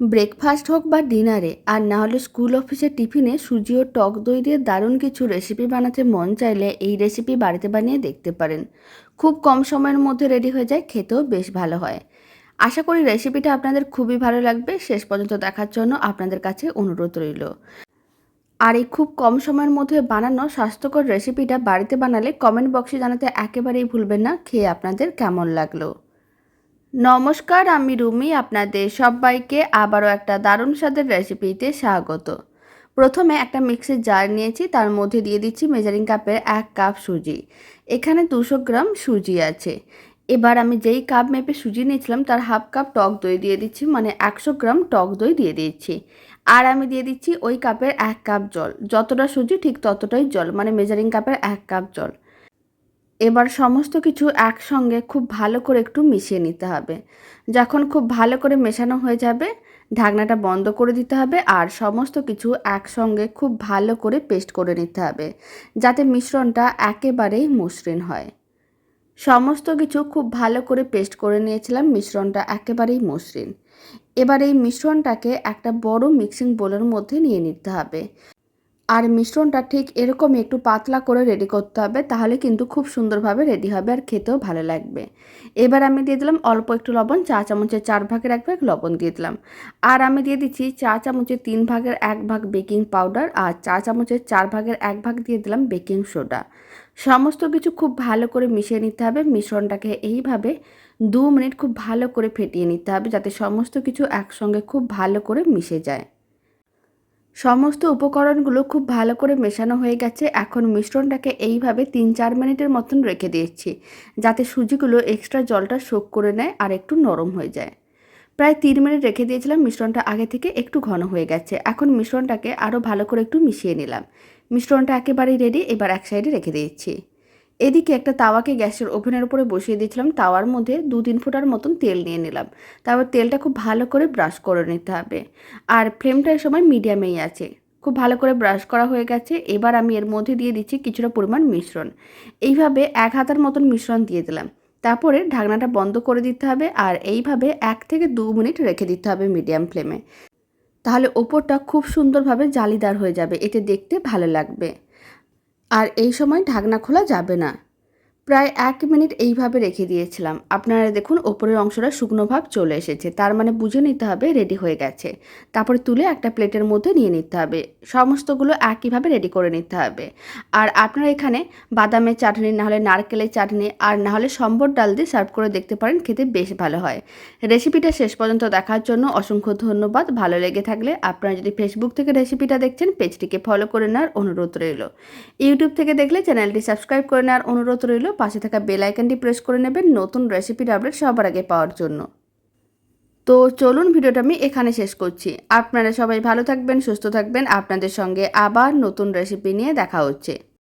Breakfast হোক বা ডিনারে, আর না হলে স্কুল অফিসের টিফিনে সুজি ও টক দই দিয়ে দারুণ কিছু রেসিপি বানাতে মন চাইলে এই রেসিপি বাড়িতে বানিয়ে দেখতে পারেন। খুব কম সময়ের মধ্যে রেডি হয়ে যায়, খেতেও বেশ ভালো হয়। আশা করি রেসিপিটা আপনাদের খুবই ভালো লাগবে। শেষ পর্যন্ত দেখার জন্য আপনাদের কাছে অনুরোধ রইল। আর এই খুব কম সময়ের মধ্যে বানানো স্বাস্থ্যকর রেসিপিটা বাড়িতে বানালে কমেন্ট বক্সে জানাতে একেবারেই ভুলবেন না। খেয়ে আপনাদের কেমন লাগল? নমস্কার, আমি রুমি, আপনাদের সবাইকে আবারও একটা দারুণ স্বাদের রেসিপিতে স্বাগত। প্রথমে একটা মিক্সির জার নিয়েছি, তার মধ্যে দিয়ে দিচ্ছি মেজারিং কাপের এক কাপ সুজি। এখানে দুশো গ্রাম সুজি আছে। এবার আমি যেই কাপ মেপে সুজি নিয়েছিলাম, তার হাফ কাপ টক দই দিয়ে দিচ্ছি মানে একশো গ্রাম টক দই দিয়ে দিচ্ছি। আর আমি দিয়ে দিচ্ছি ওই কাপের এক কাপ জল। যতটা সুজি, ঠিক ততটাই জল মানে মেজারিং কাপের এক কাপ জল। এবার সমস্ত কিছু একসঙ্গে খুব ভালো করে একটু মিশিয়ে নিতে হবে। যখন খুব ভালো করে মেশানো হয়ে যাবে, ঢাকনাটা বন্ধ করে দিতে হবে আর সমস্ত কিছু একসঙ্গে খুব ভালো করে পেস্ট করে নিতে হবে, যাতে মিশ্রণটা একেবারেই মসৃণ হয়। সমস্ত কিছু খুব ভালো করে পেস্ট করে নিয়েছিলাম, মিশ্রণটা একেবারেই মসৃণ। এবার এই মিশ্রণটাকে একটা বড় মিক্সিং বোলের মধ্যে নিয়ে নিতে হবে। আর মিশ্রণটা ঠিক এরকমই একটু পাতলা করে রেডি করতে হবে, তাহলে কিন্তু খুব সুন্দরভাবে রেডি হবে আর খেতেও ভালো লাগবে। এবার আমি দিয়ে দিলাম অল্প একটু লবণ, চা চামচের চার ভাগের এক ভাগ লবণ দিয়ে দিলাম। আর আমি দিয়ে দিচ্ছি চা চামচের তিন ভাগের এক ভাগ বেকিং পাউডার আর চা চামচের চার ভাগের এক ভাগ দিয়ে দিলাম বেকিং সোডা সমস্ত কিছু খুব ভালো করে মিশিয়ে নিতে হবে, মিশ্রণটাকে এইভাবে দু মিনিট খুব ভালো করে ফেটিয়ে নিতে হবে, যাতে সমস্ত কিছু একসঙ্গে খুব ভালো করে মিশে যায়। সমস্ত উপকরণগুলো খুব ভালো করে মেশানো হয়ে গেছে। এখন মিশ্রণটাকে এইভাবে তিন চার মিনিটের মতন রেখে দিয়েছি, যাতে সুজিগুলো এক্সট্রা জলটা শোক করে নেয় আর একটু নরম হয়ে যায়। প্রায় তিন মিনিট রেখে দিয়েছিলাম, মিশ্রণটা আগে থেকে একটু ঘন হয়ে গেছে। এখন মিশ্রণটাকে আরও ভালো করে একটু মিশিয়ে নিলাম। মিশ্রণটা একেবারেই রেডি এবার এক সাইডে রেখে দিয়েছি। এদিকে একটা তাওয়াকে গ্যাসের ওভেনের উপরে বসিয়ে দিয়েছিলাম। তাওয়ার মধ্যে দু তিন ফুটার মতন তেল নিয়ে নিলাম। তারপর তেলটা খুব ভালো করে ব্রাশ করে নিতে হবে। আর ফ্লেমটা এই সময় মিডিয়ামেই আছে। খুব ভালো করে ব্রাশ করা হয়ে গেছে। এবার আমি এর মধ্যে দিয়ে দিচ্ছি কিছুটা পরিমাণ মিশ্রণ। এইভাবে এক হাতার মতন মিশ্রণ দিয়ে দিলাম। তারপরে ঢাকনাটা বন্ধ করে দিতে হবে আর এইভাবে এক থেকে দু মিনিট রেখে দিতে হবে মিডিয়াম ফ্লেমে। তাহলে ওপরটা খুব সুন্দরভাবে জালিদার হয়ে যাবে। এতে দেখতে ভালো লাগবে। আর এই সময় ঢাকনা খোলা যাবে না। প্রায় এক মিনিট এইভাবে রেখে দিয়েছিলাম। আপনারা দেখুন, ওপরের অংশটা শুকনো ভাব চলে এসেছে। তার মানে বুঝে নিতে হবে রেডি হয়ে গেছে। তারপরে তুলে একটা প্লেটের মধ্যে নিয়ে নিতে হবে। সমস্তগুলো একইভাবে রেডি করে নিতে হবে। আর আপনারা এখানে বাদামের চাটনি, নাহলে নারকেলের চাটনি আর না হলে সম্বর ডাল দিয়ে সার্ভ করে দেখতে পারেন, খেতে বেশ ভালো হয়। রেসিপিটা শেষ পর্যন্ত দেখার জন্য অসংখ্য ধন্যবাদ। ভালো লেগে থাকলে আপনারা যদি ফেসবুক থেকে রেসিপিটা দেখছেন পেজটিকে ফলো করে নেওয়ার অনুরোধ রইল। ইউটিউব থেকে দেখলে চ্যানেলটি সাবস্ক্রাইব করে নেওয়ার অনুরোধ রইল। পাশে থাকা বেল আইকনটি প্রেস করে নেবেন নতুন রেসিপির আপডেট সবার আগে পাওয়ার জন্য। তো চলুন ভিডিওটা আমি এখানে শেষ করছি। আপনারা সবাই ভালো থাকবেন, সুস্থ থাকবেন। আপনাদের সঙ্গে আবার নতুন রেসিপি নিয়ে দেখা হচ্ছে।